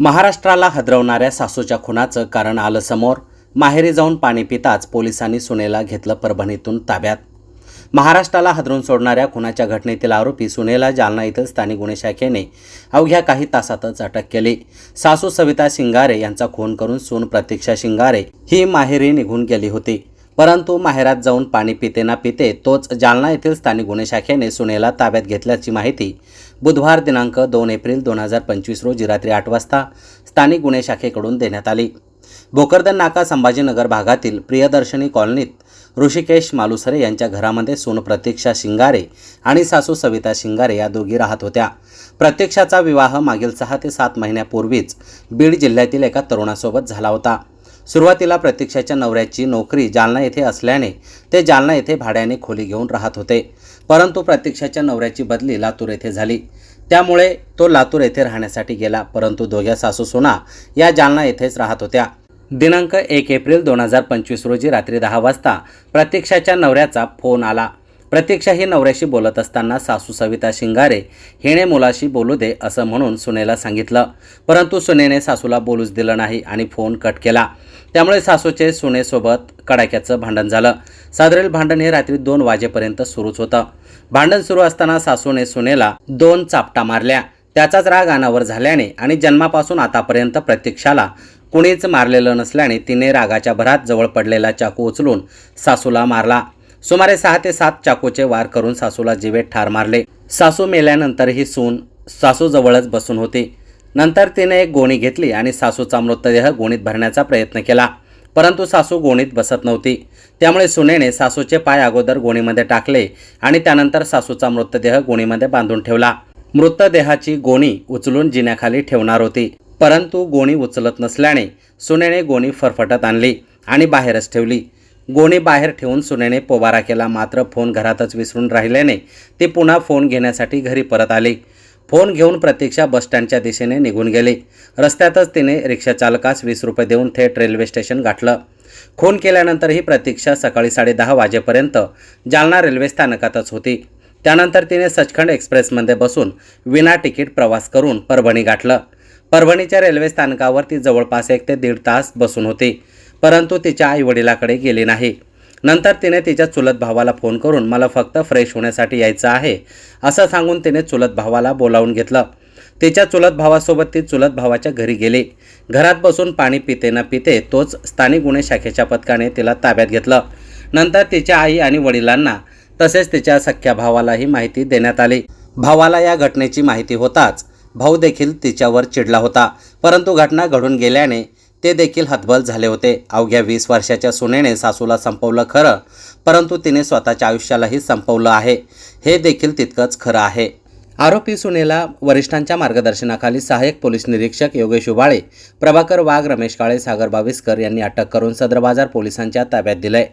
महाराष्ट्राला हदरवणाऱ्या सासूच्या खुनाचं कारण आलं समोर. माहेरी जाऊन पाणी पिताच पोलिसांनी सुनेला घेतलं परभणीतून ताब्यात. महाराष्ट्राला हदरून सोडणाऱ्या खुनाच्या घटनेतील आरोपी सुनेला जालना येथील स्थानिक गुन्हे शाखेने अवघ्या काही तासातच अटक केली. सासू सविता शिंगारे यांचा खून करून सून प्रतीक्षा शिंगारे ही माहेरी निघून गेली होती. परंतु माहेरात जाऊन पाणी पिते ना पिते तोच जालना येथील स्थानिक गुन्हे शाखेने सुनेला ताब्यात घेतल्याची माहिती बुधवार दिनांक दोन एप्रिल दोन हजार पंचवीस रोजी रात्री आठ वाजता स्थानिक गुन्हे शाखेकडून देण्यात आली. भोकरदन नाका संभाजीनगर भागातील प्रियदर्शनी कॉलनीत ऋषिकेश मालुसरे यांच्या घरामध्ये सून प्रतीक्षा शिंगारे आणि सासू सविता शिंगारे या दोघी राहत होत्या. प्रत्यक्षाचा विवाह मागील सहा ते सात महिन्यापूर्वीच बीड जिल्ह्यातील एका तरुणासोबत झाला होता. सुरुवातीला प्रतीक्षाच्या नवऱ्याची नोकरी जालना येथे असल्याने ते जालना येथे भाड्याने खोली घेऊन राहत होते. परंतु प्रतीक्षाच्या नवऱ्याची बदली लातूर येथे झाली. त्यामुळे तो लातूर येथे राहण्यासाठी गेला परंतु दोघ्या सासू सुना या जालना येथेच राहत होत्या. दिनांक एक एप्रिल दोन हजार पंचवीस रोजी रात्री दहा वाजता प्रतीक्षाच्या नवऱ्याचा फोन आला. प्रतीक्षा ही नवऱ्याशी बोलत असताना सासू सविता शिंगारे हिने मुलाशी बोलू दे असं म्हणून सुनेला सांगितलं. परंतु सुनेने सासूला बोलूच दिलं नाही आणि फोन कट केला. त्यामुळे सासूचे सुनेसोबत कडाक्याचं भांडण झालं. सादरील भांडण हे रात्री दोन वाजेपर्यंत सुरूच होतं. भांडण सुरू असताना सासूने सुनेला दोन चापटा मारल्या. त्याचाच राग अनावर झाल्याने आणि जन्मापासून आतापर्यंत प्रत्यक्षाला कुणीच मारलेलं नसल्याने तिने रागाच्या भरात जवळ पडलेला चाकू उचलून सासूला मारला. सुमारे सहा ते सात चाकूचे वार करून सासूला जिवेत ठार मारले. सासू मेल्यानंतरही सून सासूजवळच बसून होती. नंतर तिने एक गोणी घेतली आणि सासूचा मृतदेह गोणीत भरण्याचा प्रयत्न केला. परंतु सासू गोणीत बसत नव्हती. त्यामुळे सुनेने सासूचे पाय अगोदर गोणीमध्ये टाकले आणि त्यानंतर सासूचा मृतदेह गोणीमध्ये बांधून ठेवला. मृतदेहाची गोणी उचलून जिन्याखाली ठेवणार होती. परंतु गोणी उचलत नसल्याने सुनेने गोणी फरफटत आणली आणि बाहेरच ठेवली. गोणी बाहेर ठेवून सुनेने पोबारा केला. मात्र फोन घरातच विसरून राहिल्याने ती पुन्हा फोन घेण्यासाठी घरी परत आली. फोन घेऊन प्रतीक्षा बसस्टँडच्या दिशेने निघून गेली. रस्त्यातच तिने रिक्षाचालकास वीस रुपये देऊन थेट रेल्वे स्टेशन गाठलं. खून केल्यानंतर ही प्रतीक्षा सकाळी साडेदहा वाजेपर्यंत जालना रेल्वे स्थानकातच होती. त्यानंतर तिने सचखंड एक्सप्रेसमध्ये बसून विना तिकीट प्रवास करून परभणी गाठलं. परभणीच्या रेल्वे स्थानकावर ती जवळपास एक ते दीड तास बसून होती. परंतु तिच्या आईवडिलाकडे गेली नाही. नंतर तिने तिच्या चुलत भावाला फोन करून मला फक्त फ्रेश होण्यासाठी यायचं आहे असं सांगून तिने चुलत भावाला बोलावून घेतलं. तिच्या चुलत भावासोबत ती चुलत भावाच्या घरी गेली. घरात बसून पाणी पिते न पिते तोच स्थानिक गुन्हे शाखेच्या पथकाने तिला ताब्यात घेतलं. नंतर तिच्या आई आणि वडिलांना तसेच तिच्या सख्ख्या भावालाही माहिती देण्यात आली. भावाला या घटनेची माहिती होताच भाऊ देखील तिच्यावर चिडला होता. परंतु घटना घडून गेल्याने ते देखील हतबल झाले होते. अवघ्या वीस वर्षाच्या सुनेने सासूला संपवलं खरं परंतु तिने स्वतःच्या आयुष्यालाही संपवलं आहे. हे देखील तितकंच खरं आहे. आरोपी सुनेला वरिष्ठांच्या मार्गदर्शनाखाली सहाय्यक पोलीस निरीक्षक योगेश उबाळे प्रभाकर वाघ रमेश काळे सागर बाविस्कर यांनी अटक करून सदर बाजार पोलिसांच्या ताब्यात दिलंय.